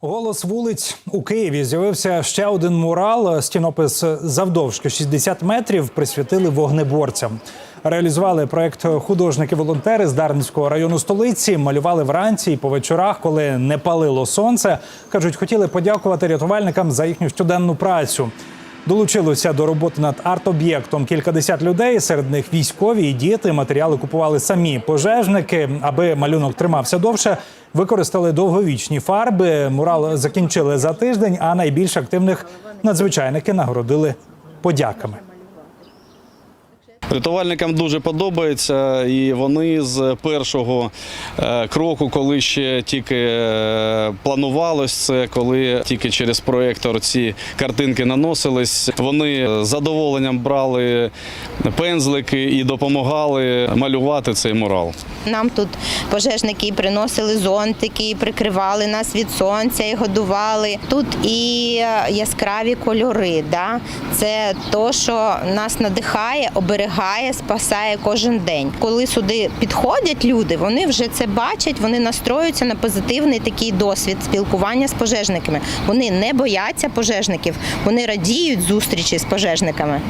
Голос вулиць у Києві з'явився ще один мурал. Стінопис завдовжки 60 метрів присвятили вогнеборцям. Реалізували проект художники-волонтери з Дарницького району столиці. Малювали вранці і по вечорах, коли не палило сонце. кажуть, хотіли подякувати рятувальникам за їхню щоденну працю. Долучилося до роботи над арт-об'єктом кількадесят людей. Серед них військові і діти. Матеріали купували самі пожежники. Аби малюнок тримався довше, використали довговічні фарби. Мурал закінчили за тиждень, а найбільш активних надзвичайники нагородили подяками. Рятувальникам дуже подобається, і вони з першого е, кроку, коли ще тільки е, планувалось це, коли тільки через проєктор ці картинки наносились, вони з задоволенням брали пензлики і допомагали малювати цей мурал. Нам тут пожежники приносили зонтики, прикривали нас від сонця і годували. Тут і яскраві кольори. Да? Це то, що нас надихає, оберігає, спасає кожен день. Коли сюди підходять люди, вони вже це бачать, вони настроюються на позитивний такий досвід спілкування з пожежниками. Вони не бояться пожежників, вони радіють зустрічі з пожежниками.